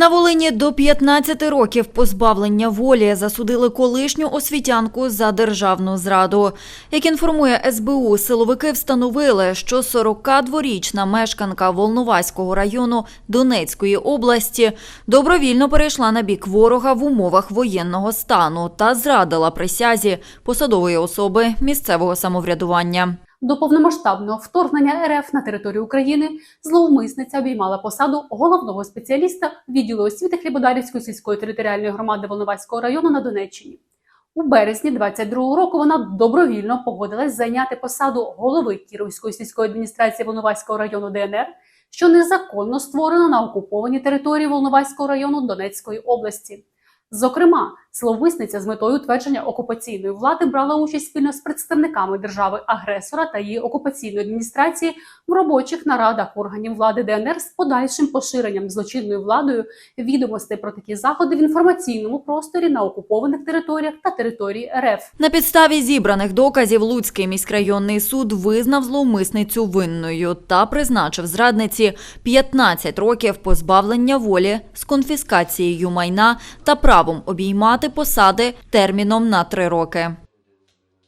На Волині до 15 років позбавлення волі засудили колишню освітянку за державну зраду. Як інформує СБУ, силовики встановили, що 42-річна мешканка Волноваського району Донецької області добровільно перейшла на бік ворога в умовах воєнного стану та зрадила присязі посадової особи місцевого самоврядування. До повномасштабного вторгнення РФ на територію України зловмисниця обіймала посаду головного спеціаліста відділу освіти Хлібодарівської сільської територіальної громади Волноваського району на Донеччині. У березні 22-го року вона добровільно погодилась зайняти посаду голови Кіровської сільської адміністрації Волноваського району ДНР, що незаконно створена на окупованій території Волноваського району Донецької області. Зокрема, зловмисниця з метою утвердження окупаційної влади брала участь спільно з представниками держави-агресора та її окупаційної адміністрації в робочих нарадах органів влади ДНР з подальшим поширенням злочинною владою відомостей про такі заходи в інформаційному просторі на окупованих територіях та території РФ. На підставі зібраних доказів Луцький міськрайонний суд визнав зловмисницю винною та призначив зрадниці 15 років позбавлення волі з конфіскацією майна та правом обіймати посади терміном на три роки.